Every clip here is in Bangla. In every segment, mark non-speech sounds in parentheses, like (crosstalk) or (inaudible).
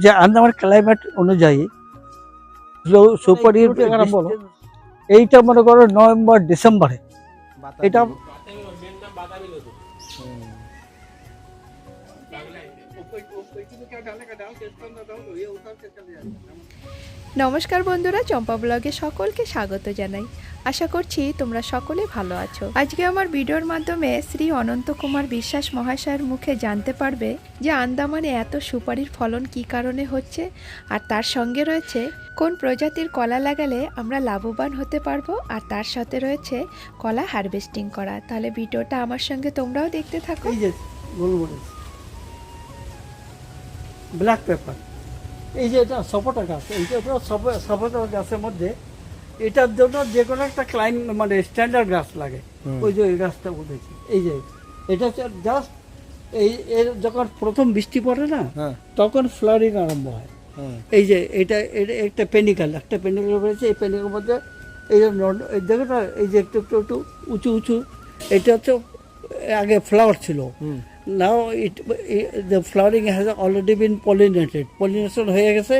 যে আন্দামান ক্লাইমেট অনুযায়ী সু- বলো। এইটা মনে করো নভেম্বর ডিসেম্বরে। এটা নমস্কার বন্ধুরা, চম্পা ব্লগে সকলকে স্বাগত জানাই। আশা করছি তোমরা সকলে ভালো আছো। আজকে আমার ভিডিওর মাধ্যমে শ্রী অনন্ত কুমার বিশ্বাস মহাশয়ের মুখে জানতে পারবে যে আন্দামানে এত সুপারির ফলন কি কারণে হচ্ছে আর তার সঙ্গে রয়েছে, কোন প্রজাতির কলা লাগালে আমরা লাভবান হতে পারব আর তার সাথে রয়েছে কলা হারভেস্টিং করা। তাহলে ভিডিওটা আমার সঙ্গে তোমরাও দেখতে থাকো। Black pepper. এই যে এটা সপোটা গাছ এইটা তো সপোটা গাছের মধ্যে এটার জন্য যে কোনো একটা ক্লাইম মানে স্ট্যান্ডার্ড গাছ লাগে। ওই যে ওই গাছটা উঠেছে এই যে এটা হচ্ছে জাস্ট এই এর যখন প্রথম বৃষ্টি পড়ে না হ্যাঁ। তখন ফ্লারিং আরম্ভ হয়। এই যে এটা এটা একটা পেনিকাল একটা পেনিকাল রয়েছে এই পেনিকালের মধ্যে এই যে এই দেখো না এই যে একটু একটু একটু উঁচু উঁচু এটা হচ্ছে আগে ফ্লাওয়ার ছিল। হুম now it the flowering has already been pollinated pollination হয়ে গেছে।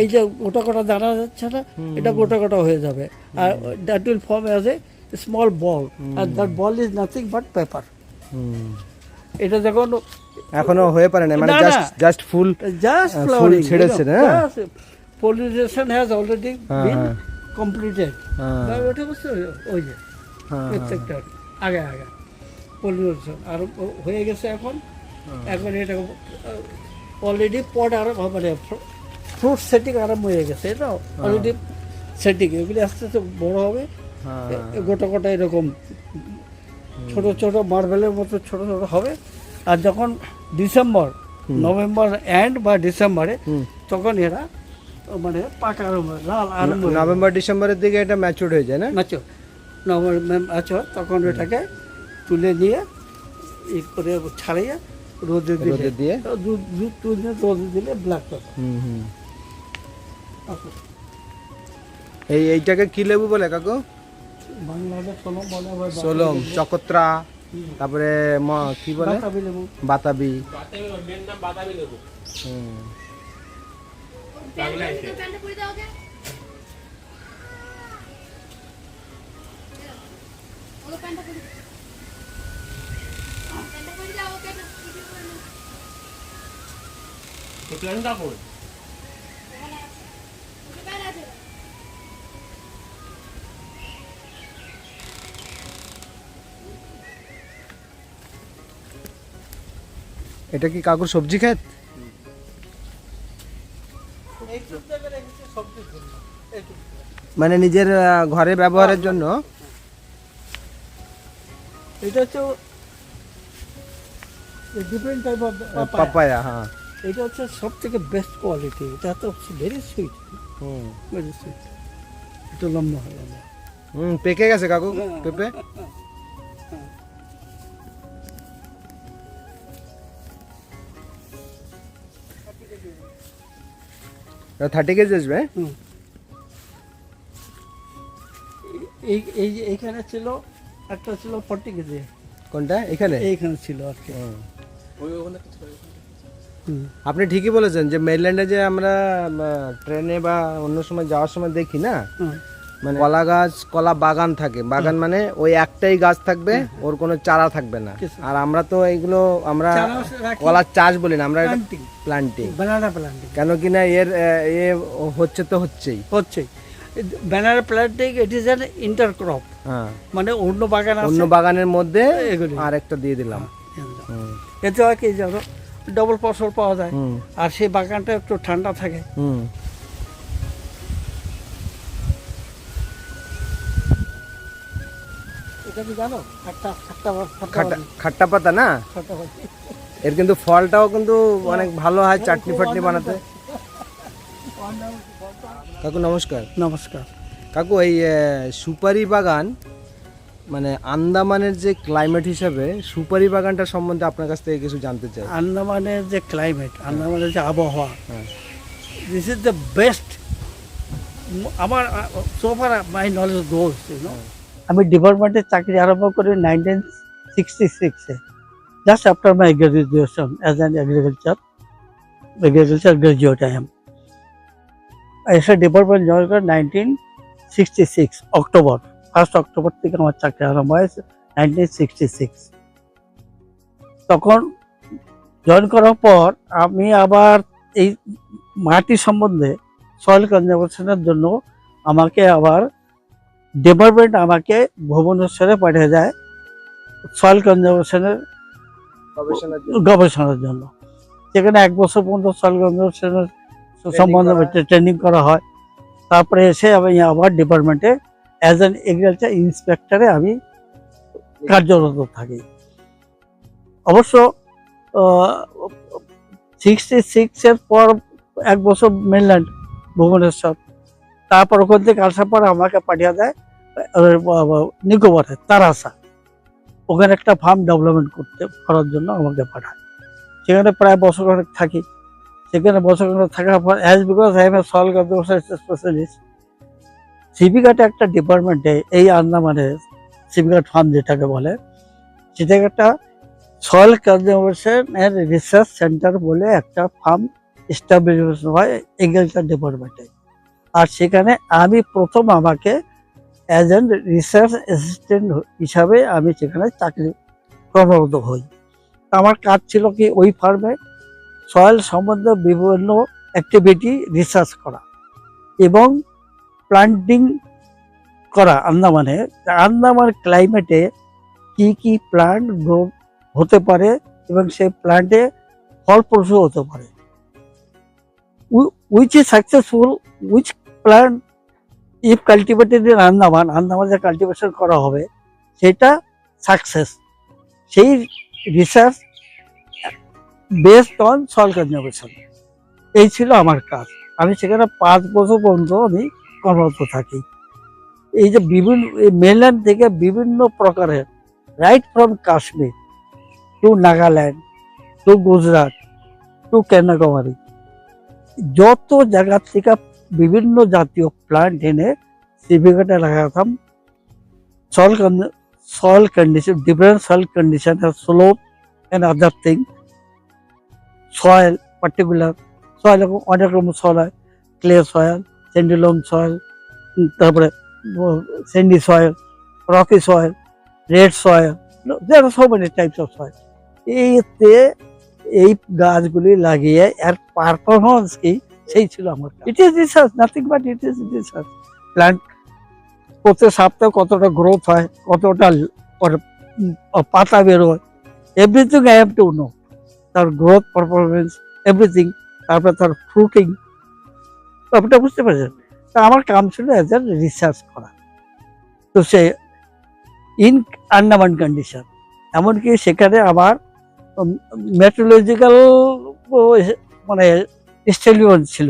এই যে গোটা গোটা দানা যাচ্ছে না এটা গোটা গোটা হয়ে যাবে। আর that will form as a small ball R that ball is nothing but pepper এটা যখন এখনও হয়ে পারে না মানে জাস্ট জাস্ট ফুল জাস্ট ফুল ফ্লাওয়ারিং ছেড়েছে না? পলিনেশন হ্যাজ অলরেডি হ্যাঁ, বিন হ্যাঁ। কমপ্লিটেড হ্যাঁ। ওটা বুঝতে ওই যে হ্যাঁ, প্রত্যেকটা। আগে আগে। পলিনেশন আর হয়ে গেছে এখন। হ্যাঁ। এখন এটা অলরেডি পট আর মানে ফ্রুট সেটিং আরম্ভ হয়ে গেছে এটা অলরেডি সেটিং এগুলি আস্তে আস্তে বড় হবে। হ্যাঁ, গোটা গোটা এরকম ছোট ছোট মার্বেলের মতো ছোট ছোট হবে। আর যখন ডিসেম্বর নভেম্বর এন্ড বা ডিসেম্বরে তখন এরা মানে পাকা আরম্ভ লাল আরম্ভ নভেম্বর ডিসেম্বরের দিকে এটা ম্যাচুর হয়ে যায় না? নাচো নভেম্বর আছো তখন ওটাকে তুলে নিয়ে ই করে ছাড়িয়ে রোদে দিলে দিয়ে? দুধ দুধ তুলে রোদে দিলে ব্ল্যাক পেপার হুম হুম। এই এইটাকে কি লেবু বলে কাকু? বাংলাদেশ সোলম চকত্রা তারপরে ম- কি বলে? বাতাবি লেবু। বাতাবি হুম। এটা কি কাকুর সবজি এইটুকু। মানে নিজের ঘরে ব্যবহারের জন্য? এটা হচ্ছে ডিফারেন্ট টাইপ অফ পাপায়া হ্যাঁ এটা হচ্ছে সব থেকে বেস্ট কোয়ালিটি এটা তো very sweet hmm very sweet একটু লম্বা হয় লম্বা হুম পেকে গেছে কাকু পেঁপে থার্টি কেজি আসবে হ্যাঁ? হুম। এই এই যে এইখানে ছিল একটা ছিল ফর্টি কেজি কোনটা এখানে এইখানে ছিল আর কি হুম। হুম। আপনি ঠিকই বলেছেন যে মেরিল্যান্ডে যে আমরা ট্রেনে বা অন্য সময় যাওয়ার সময় দেখি না মানে কলা গাছ কলা বাগান থাকে। বাগান মানে ওই একটাই গাছ থাকবে ওর কোনো চারা থাকবে না। আর আমরা তো এইগুলো আমরা। কলার চাষ বলি না আমরা প্লান্টিং কেন কিনা এর এ হচ্ছে তো হচ্ছেই। হচ্ছে। Banana planting it is an intercrop হ্যাঁ। মানে অন্য বাগান অন্য বাগানের মধ্যে এগুলি। আর একটা দিয়ে দিলাম। হুম। এতে হয় কি জানো ডবল ফসল পাওয়া যায়। আর সেই বাগানটা একটু ঠান্ডা থাকে। হুম। এটা কি জানো? খাট্টা পাতা না? এর কিন্তু ফলটাও কিন্তু অনেক ভালো হয় চাটনি ফাটনি বানাতে। কাকু নমস্কার। নমস্কার। কাকু এই সুপারি বাগান মানে আন্দামানের যে ক্লাইমেট হিসাবে সুপারি বাগানটা সম্বন্ধে আপনার কাছ থেকে কিছু জানতে চাই। আন্দামানের যে ক্লাইমেট আন্দামানের যে আবহাওয়া হ্যাঁ। দিস ইজ দ্য বেস্ট আমার সোফার মাই নলেজ গোস আমি ডিপার্টমেন্টে চাকরি আরম্ভ করি নাইনটিন সিক্সটি সিক্সে just after my graduation as an agriculture agriculture graduate I am এসে ডিপার্টমেন্ট জয়েন করে nineteen sixty six October first October থেকে আমার চাকরি আরম্ভ হয়েছে নাইনটিন সিক্সটি সিক্স তখন জয়েন করার পর আমি আবার এই মাটি সম্বন্ধে সয়েল কনজারভেশনের জন্য আমাকে আবার ডিপার্টমেন্ট আমাকে ভুবনেশ্বরে পাঠিয়ে দেয় সয়েল কনজারভেশনের গবেষণার জন্য। সেখানে এক বছর পর্যন্ত সয়েল কনজারভেশনের সম্বন্ধে ট্রেনিং করা হয়। তারপরে এসে আমি আবার ডিপার্টমেন্টে অ্যাজ অ্যান এগ্রিকালচার ইন্সপেক্টরে আমি কার্যরত থাকি। অবশ্য সিক্সটি সিক্সের পর এক বছর মেনল্যান্ড ভুবনেশ্বর। তারপর ওখান থেকে আসার পর আমাকে পাঠিয়ে দেয় নিকোবরে, তারাসা। ওখানে একটা ফার্ম ডেভেলপমেন্ট করতে, করার জন্য আমাকে পাঠায়। সেখানে প্রায় বছর অনেক থাকি। সেখানে বছর থাকার পর as because I am a conservation specialist সিপিঘাটে একটা ডিপার্টমেন্টে এই আন্দামানে সিপিঘাট ফার্ম যেটাকে বলে, সেটাকে একটা soil conservation and research centre বলে একটা ফার্ম এস্টাবলিশ হয় এগ্রিকালচার ডিপার্টমেন্টে আর সেখানে আমি প্রথম আমাকে অ্যাজ অ্যান রিসার্চ অ্যাসিস্ট্যান্ট হিসাবে আমি সেখানে চাকরি কর্মরত হই। আমার কাজ ছিল কি ওই ফার্মে সয়েল সম্বন্ধে বিভিন্ন অ্যাক্টিভিটি রিসার্চ করা এবং প্লান্টিং করা আন্দামানে আন্দামান ক্লাইমেটে কি কি প্লান্ট গ্রো হতে পারে এবং সেই প্লান্টে ফলপ্রসূ হতে পারে? Which is successful which plant if cultivated in Andaman Andaman যে কাল্টিভেশন করা হবে, সেটা সাকসেস সেই research based on soil conservation এই ছিল আমার কাজ। আমি সেখানে পাঁচ বছর পর্যন্ত আমি কর্মরত থাকি। এই যে বিভিন্ন মেনল্যান্ড থেকে বিভিন্ন প্রকারের right from Kashmir to Nagaland to Gujarat to Kanyakumari যত জায়গা থেকে বিভিন্ন জাতীয় প্লান্ট এনে সিভিঘাটে লাগাতাম soil soil condition different soil condition slope and other thing soil particular soil অনেক রকম সয়েল হয় clay soil sandy loam soil তারপরে sandy soil, rocky soil, red soil there are so many types of soil এইতে এই গাছগুলি লাগিয়ে এর পারফরমেন্স কি? সেই ছিল আমার it is research nothing but it is research plant প্রত্যেক সপ্তাহে কতটা গ্রোথ হয়, কতটা পাতা বেরোয় everything I have to know তার গ্রোথ পারফরমেন্স এভরিথিং তারপরে তার ফ্রুটিং ব্যাপারটা বুঝতে পেরেছেন। তা আমার কাম ছিল অ্যাজ এ রিসার্চ করা। তো সে ইন আন্ডামান কন্ডিশন এমনকি সেখানে আমার মেট্রোলজিক্যাল মানে স্টেলিয়ন ছিল।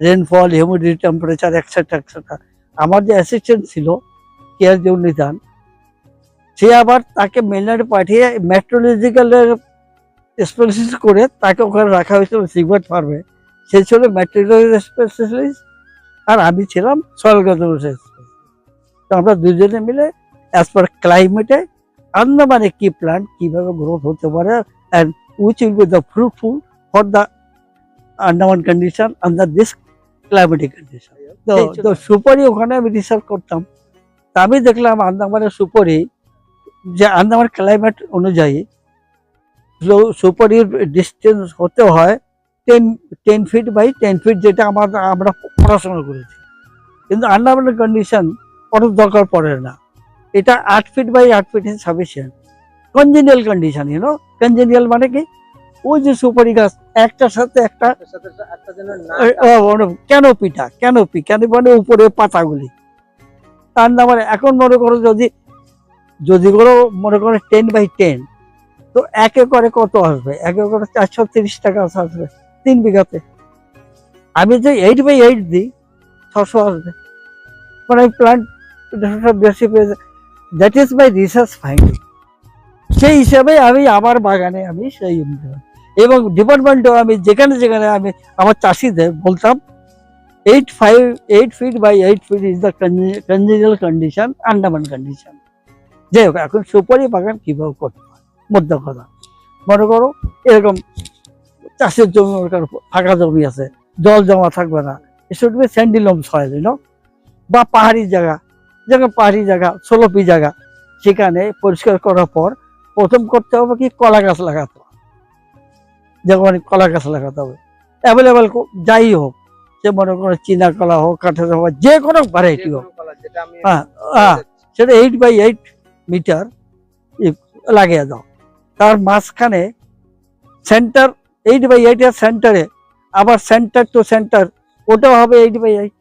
Rainfall humidity temperature etcetera etcetera আমার যে অ্যাসিস্ট্যান্ট ছিল কেয়ার জৌনিদান সে আবার তাকে মেলনাড়ে পাঠিয়ে মেট্রোলজিক্যালের স্পেশালিস্ট করে তাকে ওখানে রাখা হয়েছিল সিগবার্ট ফার্মে সে ছিল মেট্রোলজি স্পেশালিস্ট আর আমি ছিলাম কনজারভেশন তো আমরা দুজনে মিলে অ্যাজ পার ক্লাইমেটে আন্দামানে কি প্ল্যান্ট কীভাবে গ্রোথ হতে পারে and which will be the fruitful for the Andaman condition under this climatic condition তো তো সুপারি ওখানে আমি রিসার্চ করতাম। তা আমি দেখলাম আন্দামানের সুপারি যে আন্দামান ক্লাইমেট অনুযায়ী সুপারির ডিস্টেন্স হতে হয় ten ten feet by ten feet যেটা আমার আমরা পড়াশোনা করেছি। কিন্তু আন্দামানের কন্ডিশন অত দরকার পড়ে না। এটা আট ফিট বাই আট feet is sufficient congenial condition you know congenial মানে কি? ওই যে সুপারি গাছ একটার সাথে একটা ক্যানোপিটা ক্যানোপি কেন মানে উপরে পাতাগুলি। তার না মানে এখন মনে করো যদি যদি করো মনে করো টেন বাই টেন তো এক একরে কত আসবে? এক একরে চারশো তিরিশ টাকা আসবে। তিন বিঘাতে। আমি যে এইট বাই এইট দিই, ছশো আসবে। মানে প্লান্ট বেশি পেয়ে that is my research finding সেই হিসাবে আমি আমার বাগানে আমি সেই এবং ডিপার্টমেন্টেও আমি যেখানে যেখানে আমি আমার চাষিদের বলতাম eight five eight feet by eight feet is the congenial condition Andaman condition যাই হোক, এখন সুপারি বাগান কীভাবে করতে হয়, মধ্য কথা। মনে করো, এরকম চাষের জমি ওখানে ফাঁকা জমি আছে জল জমা থাকবে না। এসব স্যান্ডিলমস হয় জানো বা পাহাড়ি জায়গা যেমন পাহাড়ি জায়গা সোলপি জায়গা সেখানে পরিষ্কার করার পর প্রথম করতে হবে কি কলা গাছ লাগাতে হবে। যেমন কলা গাছ লাগাতে হবে। অ্যাভেলেবেল যাই হোক সে মনে করো চীনা কলা হোক কাঠের হোক যে কোনো ভ্যারাইটি হোক। হ্যাঁ হ্যাঁ সেটা এইট বাই এইট মিটার লাগিয়ে দাও। তার মাঝখানে সেন্টার এইট বাই এইটের সেন্টারে আবার সেন্টার টু সেন্টার ওটাও হবে এইট বাই এইট।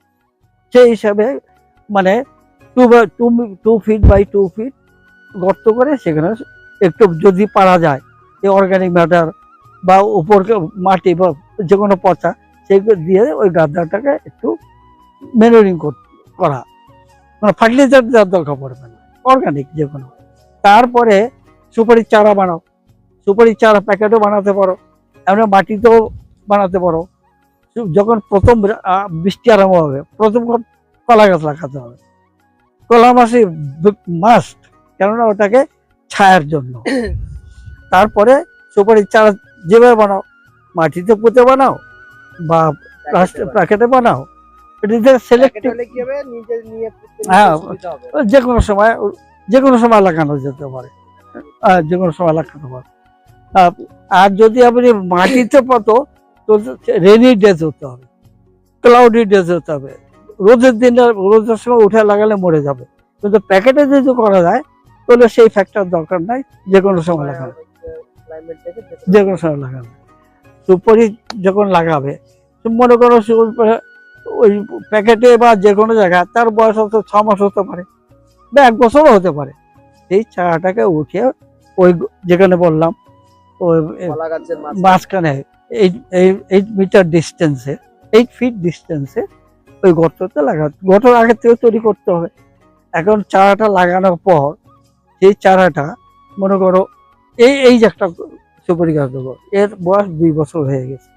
সেই হিসাবে মানে two by two two feet by two feet গর্ত করে সেখানে একটু যদি পারা যায়, এই অর্গানিক ম্যাটার বা উপর মাটি বা যে কোনো পচা সেগুলো দিয়ে ওই গাদ্দাটাকে একটু মেনোরিং করা মানে ফার্টিলাইজার দেওয়ার দরকার পড়বে না অর্গানিক যে কোনো তারপরে সুপারির চারা বানাও সুপারির চারা প্যাকেটও বানাতে পারো। এমন মাটিতেও বানাতে পারো। যখন প্রথম বৃষ্টি আরম্ভ হবে প্রথম কলা গাছ লাগাতে হবে। কলা মাসে মাস্ট কেননা ওটাকে ছায়ার জন্য। (coughs) তারপরে সুপারির চারা যেভাবে বানাও মাটিতে পুঁতে বানাও বা প্যাকেটে বানাও সিলেক্টিভ হ্যাঁ, যে কোনো সময় যে কোনো সময় লাগানো যেতে পারে। যে কোনো সময় লাগাতে পারে। আর যদি আপনি মাটিতে পাতো, তো রেনি ডেজ হতে হবে ক্লাউডি ডেজ হতে হবে। রোদের দিনে রোদের সময় উঠে লাগালে মরে যাবে। কিন্তু প্যাকেটে যদি করা যায়, তাহলে সেই ফ্যাক্টর দরকার নাই, যে কোনো সময় লাগানো যে কোনো সময় লাগাবে। সুপারি যখন লাগাবে মনে করো ওই প্যাকেটে বা যে কোনো জায়গায় তার বয়স হয়তো ছ মাস হতে পারে, বা এক বছরও হতে পারে। এই চারাটাকে উঠিয়ে ওই যেখানে বললাম মাঝখানে। এইট এইট মিটার ডিস্টেন্সে এইট ফিট ডিস্টেন্সে ওই গর্ততে লাগা গর্ত আগে থেকে তৈরি করতে হবে। এখন চারাটা লাগানোর পর সেই চারাটা মনে করো এই এই যে একটা সুপারি গাছ দেবো এর বয়স দুই বছর হয়ে গেছে।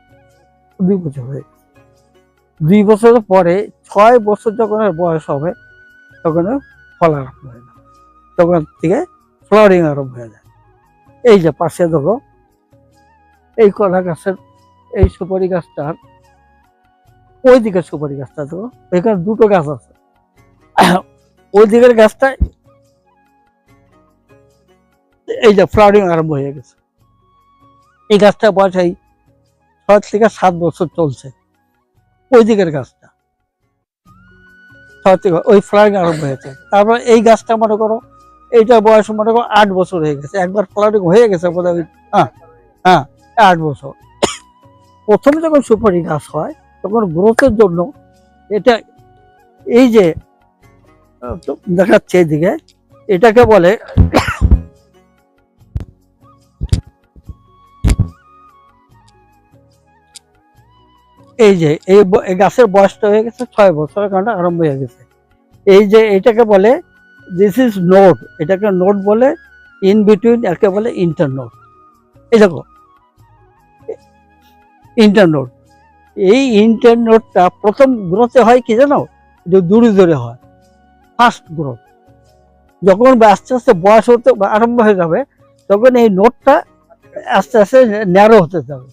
দুই বছর হয়ে গেছে। দুই বছরের পরে ছয় বছর যখন বয়স হবে তখন ফল আরম্ভ হয়ে যাবে তখন থেকে ফ্লাওয়ারিং আরম্ভ হয়ে যায়। এই যে পাশে দেখো, এই কলা গাছের এই সুপারি গাছটার ওই দিকের সুপারি গাছটা তো এখানে দুটো গাছ আছে। ওই দিকের গাছটা এই যে ফ্লাওয়ারিং আরম্ভ হয়ে গেছে। এই গাছটা বয়স এই ছয় থেকে সাত বছর চলছে। ওই দিকের গাছটা। ছয় থেকে, ওই ফ্লাওয়ারিং আরম্ভ হয়েছে। তারপর এই গাছটা মনে করো এইটা বয়স মনে করো আট বছর হয়ে গেছে। একবার ফ্লাওয়ারিং হয়ে গেছে বোধ হয় হ্যাঁ আট বছর। প্রথম যখন সুপারি গাছ হয়, তখন গ্রোথের জন্য এটা এই যে দেখাচ্ছে এদিকে, এটাকে বলে এই যে, এই গাছের বয়সটা হয়ে গেছে ছয় বছরের কারণে আরম্ভ হয়ে গেছে। এই যে, এটাকে বলে দিস ইজ নোট এটাকে নোট বলে ইন বিটুইন একে বলে ইন্টার নোট এই দেখো ইন্টার নোট এই ইন্টার নোটটা প্রথম গ্রোথে হয় কি জানো? যে দূরে দূরে হয় ফার্স্ট গ্রোথ যখন আস্তে আস্তে বয়স হতে আরম্ভ হয়ে যাবে, তখন এই নোটটা আস্তে আস্তে ন্যারো হতে যাবে।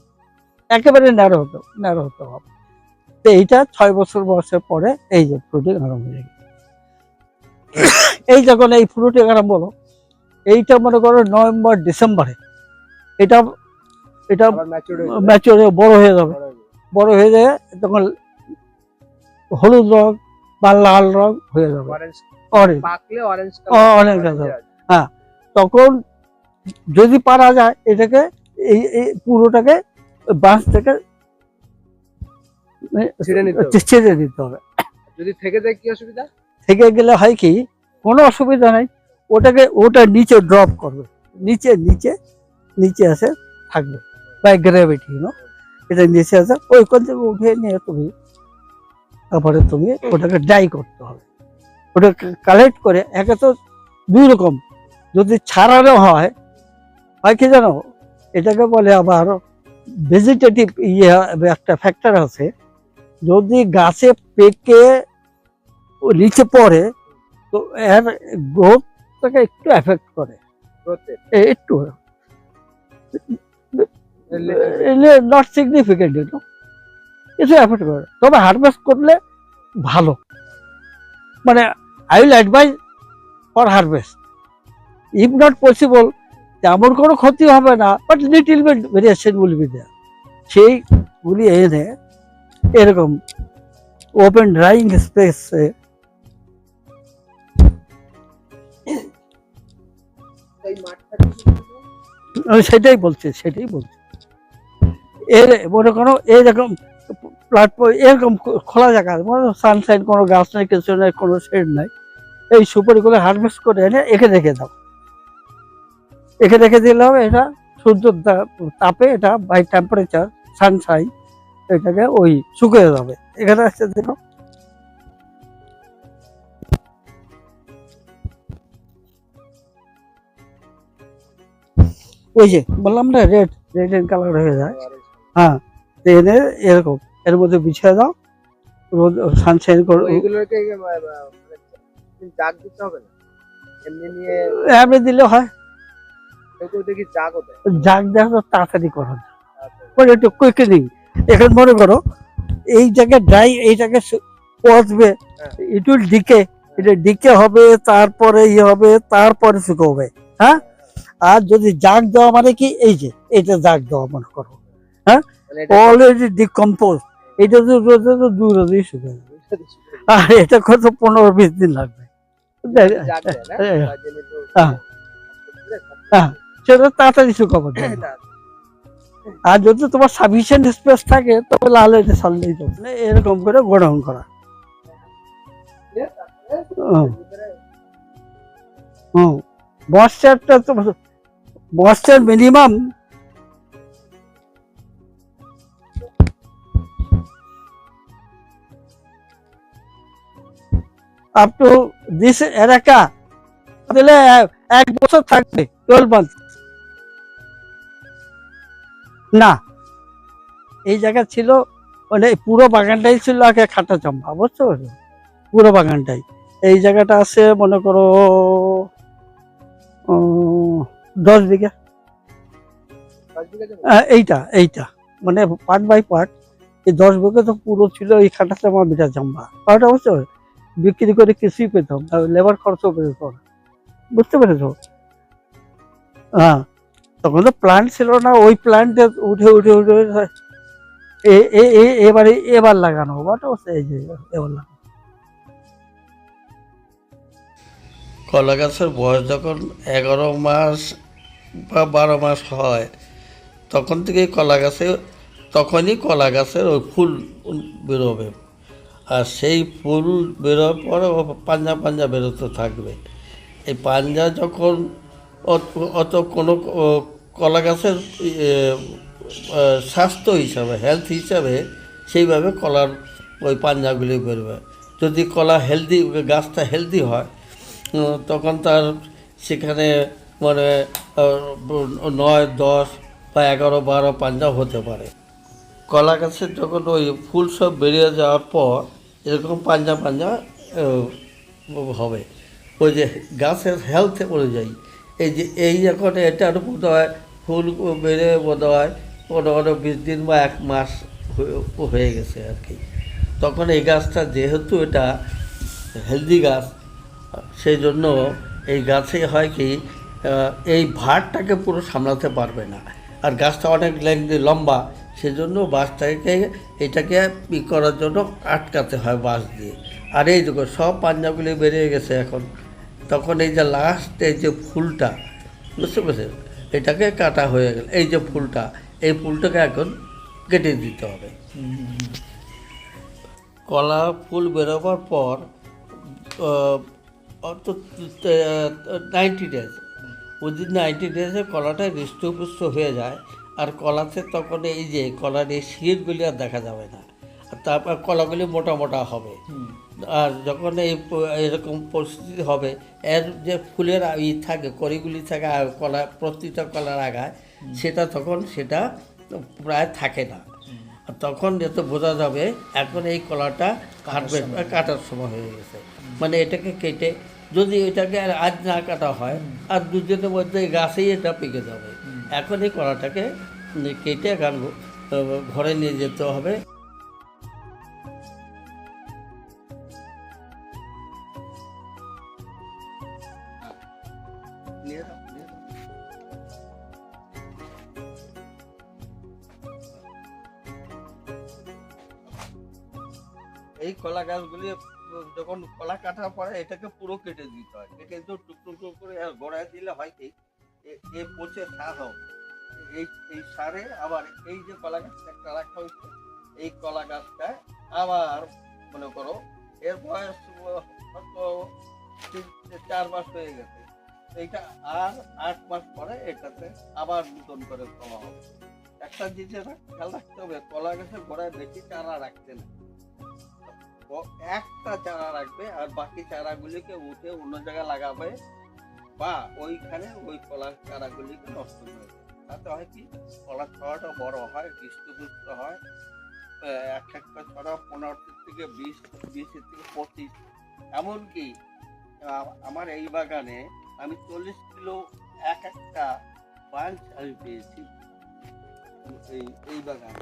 একেবারে ন্যারো হতে ন্যারো হতে হবে। তো এইটা ছয় বছর বয়সের পরে এই যে ফ্রুটিং আরম্ভ হয়ে গেছে এই যখন এই ফ্রুটিং আরম্ভ বলো এইটা মনে করো নভেম্বর ডিসেম্বরে। এটা এটা ম্যাচিউর হয়ে ম্যাচিওর বড় হয়ে যাবে। বড় হয়ে। যায় তখন হলুদ রং বা লাল রং হয়ে যাবে। Orange orange colour। তখন যদি পারা যায় এটাকে এই এই পুরোটাকে বাঁশ থেকে ছিঁড়ে নিতে ছেড়ে দিতে হবে। যদি থেকে যায় কি অসুবিধা? থেকে গেলে হয় কি, কোনো অসুবিধা নেই, ওটাকে, ওটা নিচে ড্রপ করবে, নিচে নিচে নিচে এসে থাকবে বাই গ্র্যাভিটি নো এটা নিচে আসে ওইখান থেকে উঠে নিয়ে তুমি, তারপরে তুমি ওটাকে ডাই করতে হবে। ওটা কালেক্ট করে, একে তো দুই রকম, যদি ছাড়ানো হয় হয় কি জানো? এটাকে বলে আবার ভেজিটেটিভ ইয়ে একটা ফ্যাক্টর আছে, যদি গাছে পেকে ও নিচে পড়ে তো এর গ্রোথটাকে একটু এফেক্ট করে। একটু। নট সিগনিফিকেন্ট ইউনো কিছু এফেক্ট করে। তবে হারভেস্ট করলে ভালো। মানে I will advise for harvest if not possible তেমন কোনো ক্ষতি হবে না but little bit variation will be there সেইগুলি এনে এরকম ওপেন ড্রাইং স্পেসে সেটাই বলছি সেটাই বলছি। এর মনে করো এইরকম প্ল্যাটফর্ম এরকম খোলা জায়গা সানসাইন কোনো গাছ নেই, কিছু নেই, কোনো শেড নাই। এই সুপারিগুলো হারভেস্ট করে এনে একে রেখে দাও। একে রেখে দিলে হবে এটা সূর্য তা- তাপে এটা বাই টেম্পারেচার সানসাইন এটাকে ওই শুকিয়ে যাবে। এখানে আসতে দিল ওই যে বললাম না রেড রেড এন্ড কালার হয়ে যায়। হ্যাঁ এনে এরকম এর মধ্যে বিছিয়ে দাও রোদ সানশাইন করো। মানে জাগ দিতে হবে না। এমনি নিয়ে এমনি দিলে হয়। দেখি জাগ দেওয়া তো তাড়াতাড়ি করো একটু কুইকেনিং এখন মনে করো এই জায়গায় ড্রাই পচবে হ্যাঁ। ইট উইল ডিকে এটা ডিকে হবে তারপরে ইয়ে হবে তারপরে শুকোবে। হ্যাঁ? আর যদি জাগ দেওয়া মানে কি? এই যে এটা জাগ দেওয়া মনে করো। মানে এটা অলরেডি ডিকম্পোজ এটা তো দুই রোদেই শুকে যাবে আর এটা কত? পনেরো বিশ দিন লাগবে। হ্যাঁ। হ্যাঁ। হ্যাঁ। সেটা তাড়াতাড়ি শুকাবো এটা- আর যদি তোমার সাফিসিয়েন্ট স্পেস থাকে তবে লাল এটা সারলেই মানে এরকম করে গোডাউন করা। হুম। হুম। ময়েশ্চারটা তো moisture minimum up to this এলাকা তাহলে এক বছর থাকবে টুয়েলভ মান্থ না, এই জায়গা ছিল মানে পুরো বাগানটাই ছিল আগে খাটা চম্পা বুঝতে পারছ? পুরো বাগানটাই। এই জায়গাটা আছে, মনে করো দশ বিঘা? আহ, এইটা এইটা। মানে পার্ট বাই পার্ট এই দশ বিঘা তো পুরো ছিল এই খাটা চামা বিটা ওটা বুঝতে পারছ বিক্রি করে কিছুই পেতাম লেবার খরচও পেত না বুঝতে পেরেছ? হ্যাঁ তখন তো প্ল্যান্ট ছিল না ওই প্ল্যান্টে উঠে উঠে উঠে এবারে এবার লাগানো ওটা হচ্ছে এই যে এবার লাগানো। কলা গাছের বয়স যখন এগারো মাস বা বারো মাস হয়, তখন থেকেই কলা গাছে, তখনই কলা গাছের ওই ফুল বেরোবে। আর সেই ফুল বেরোর পরে ও পাঞ্জা পাঞ্জা বেরোতে থাকবে। এই পাঞ্জা যখন অত- কোনো কলা গাছের স্বাস্থ্য হিসাবে হেলথ হিসাবে সেইভাবে কলার ওই পাঞ্জাগুলি বেরোবে। যদি কলা হেলদি গাছটা হেলদি হয় তখন তার সেখানে মানে নয়, দশ বা এগারো, বারো পাঞ্জা হতে পারে। কলা গাছের যখন ওই ফুল সব বেরিয়ে যাওয়ার পর এরকম পাঞ্জা পাঞ্জা হবে। ওই যে গাছের হেলথ অনুযায়ী, এই যে এই এখন এটার বোধ হয় ফুল বেড়ে বোধ হয় পনেরো বিশ দিন বা এক মাস হয়ে- গেছে আর কি। তখন এই গাছটা যেহেতু এটা হেলদি গাছ, সেই জন্য এই গাছে হয় কি এই ভারটাকে পুরো সামলাতে পারবে না। আর গাছটা অনেক লেংদি লম্বা, সেজন্য বাঁশটাকে এটাকে ই করার জন্য আটকাতে হয় বাঁশ দিয়ে। আর এই দেখো, সব পাঞ্জাগুলি বেরিয়ে গেছে এখন। তখন এই যে লাস্ট এই যে ফুলটা, বুঝতে পেরেছেন? এটাকে কাটা হয়ে গেল, এই যে ফুলটা, এই ফুলটাকে এখন কেটে দিতে হবে। কলা ফুল বেরোবার পর অন্তত নাইনটি ডেজ উইদিন নাইনটি ডেজে কলাটা হৃষ্টপুষ্ট হয়ে যায় আর কলাতে তখন এই যে কলার এই শিরগুলি আর দেখা যাবে না। আর তারপর কলাগুলি মোটা মোটা হবে। আর যখন এই এরকম পরিস্থিতি হবে এর যে ফুলের ই থাকে কড়িগুলি থাকে কলা প্রতিটা কলার আগায় সেটা তখন সেটা প্রায় থাকে না। তখন এত বোঝা যাবে এখন এই কলাটা কাটবে কাটার সময় হয়ে গেছে। মানে এটাকে কেটে যদি এটাকে আর আজ না কাটা হয় আর দুদিনের মধ্যে গাছেই এটা পেকে যাবে এখন এই কলাটাকে কেটে গান ঘরে নিয়ে যেতে হবে। এই কলা গাছগুলি যখন কলা কাটার পরে এটাকে পুরো কেটে দিতে হয়। কেটে তো টুক টুক টুক করে গোড়ায় দিলে হয় কি, এ- পচে সার হবে এই এই সারে আবার এই যে কলা গাছটা একটা রাখা হয়েছে, এই কলা গাছটা আবার মনে করো, এর বয়স হয়তো চার মাস হয়ে গেছে। এইটা আর আট মাস পরে এটাতে আবার নতুন করে কলা হবে। একটা জিনিস খেয়াল রাখতে হবে, কলা গাছের গোড়ায় বেশি চারা রাখতে না একটা চারা রাখবে আর বাকি চারাগুলিকে উঠে অন্য জায়গায় লাগাবে বা ওইখানে ওই কলার চারাগুলিকে নষ্ট করে তাতে হয় কি? কলার ছড়াটা বড় হয় হৃষ্টপুষ্ট হয়। এক একটা ছড়া পনেরো থেকে বিশ বিশ থেকে পঁচিশ। এমনকি আমার এই বাগানে আমি চল্লিশ কিলো এক একটা বাঞ্চ আমি পেয়েছি এই এই বাগানে।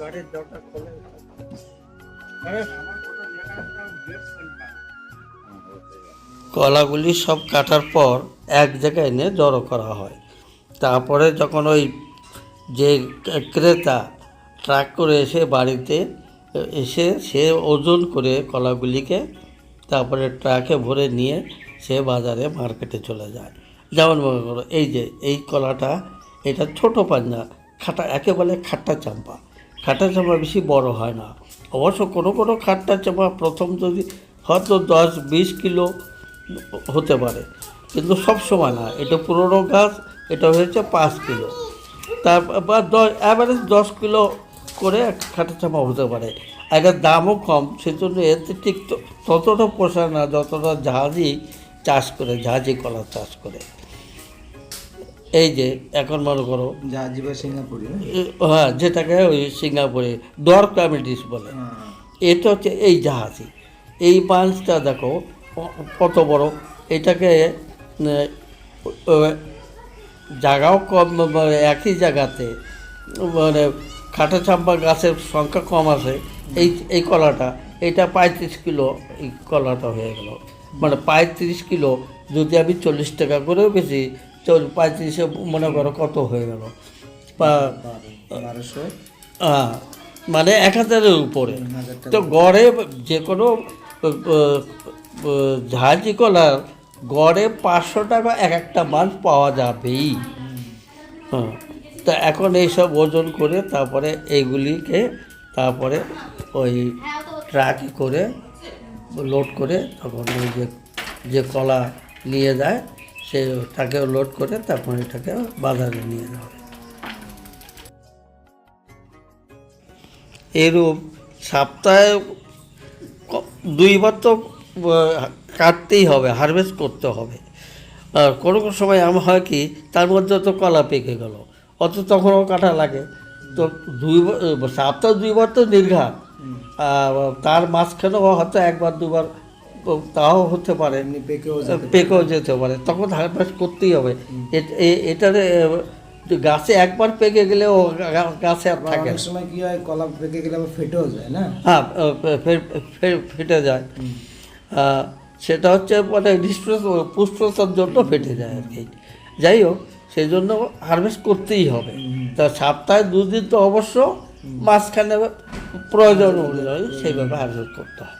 গাড়ির দরজা খোলে? কলাগুলি সব কাটার পর এক জায়গায় এনে জড়ো করা হয়। তারপরে যখন ওই যে ক্রেতা ট্রাক করে এসে বাড়িতে এসে সে ওজন করে কলাগুলিকে তারপরে ট্রাকে ভরে নিয়ে সে বাজারে মার্কেটে চলে যায়। যেমন মনে করো এই যে এই কলাটা এটা ছোট পাঞ্জা খাটা একেবারে খাট্টা চাম্পা। খাট্টা চাম্পা বেশি বড় হয় না। অবশ্য কোনো কোনো খাট্টা চাম্পা প্রথম যদি হয়তো দশ, বিশ কিলো হতে পারে। কিন্তু সব সময় না। এটা পুরনো গাছ, এটা হয়েছে পাঁচ কিলো। তার বা দশ অ্যাভারেজ দশ কিলো করে খাটা চাপা হতে পারে। এটার দামও কম, সেজন্য এতে ঠিক ততটা পোষায় না, যতটা জাহাজই চাষ করে জাহাজি কলা চাষ করে। এই যে এখন মনে করো সিঙ্গাপুরি হ্যাঁ যেটাকে ওই সিঙ্গাপুরে ডর কমিটিস বলে। হ্যাঁ। এটা হচ্ছে এই জাহাজি এই বাঁশটা দেখো কত বড়। এটাকে জায়গাও কম মানে একই জায়গাতে মানে খাটা চাম্পা গাছের সংখ্যা কম আছে। এই এই কলাটা এটা পঁয়ত্রিশ কিলো এই কলাটা হয়ে গেল। মানে পঁয়ত্রিশ কিলো যদি আমি চল্লিশ টাকা করেও বেশি চল পঁয়ত্রিশে মনে করো কত হয়ে গেল। বা- হ্যাঁ, মানে এক হাজারের উপরে। তো গড়ে যে কোনো আহ, কলার গড়ে পাঁচশো টাকা এক একটা মাছ পাওয়া যাবেই। হ্যাঁ তা এখন এইসব ওজন করে তারপরে এইগুলিকে তারপরে ওই ট্রাকে করে লোড করে তখন ওই যে যে কলা নিয়ে যায় সে লোড করে তারপর এটাকে বাজারে নিয়ে যাওয়া হয় এরূপ সপ্তাহে দুইবার তো কাটতেই হবে হারভেস্ট করতে হবে। আর কোনো কোনো সময় এমন হয় কি তার মধ্যে তো কলা পেকে গেল অত তখনও কাটা লাগে। তো দুই সপ্তাহে দুইবার তো নির্ঘাত। আর তার মাঝখানেও হয়তো একবার দুবার তাও হতে পারে। এমনি পেকেও যেতে পারে। তখন হারভেস্ট করতেই হবে। এটার গাছে একবার পেকে গেলে ও গাছে আর থাকে অনেক। সময় কি হয় কলা পেকে গেলে আবার ফেটেও যায় না? হ্যাঁ ফেটে যায়। সেটা হচ্ছে মানে পুষ্পতার জন্য ফেটে যায় আর কি। যাই হোক সেই জন্য হারভেস্ট করতেই হবে। তা সপ্তাহে দুদিন তো অবশ্য মাঝখানে প্রয়োজন অনুযায়ী সেইভাবে হারভেস্ট করতে হয়।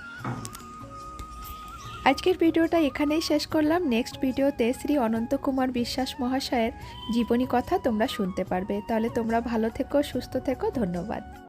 আজকের ভিডিওটা এখানেই শেষ করলাম। নেক্সট ভিডিওতে শ্রী অনন্ত কুমার বিশ্বাস মহাশয়ের জীবনী কথা তোমরা শুনতে পারবে। তাহলে তোমরা ভালো থেকো, সুস্থ থেকো, ধন্যবাদ।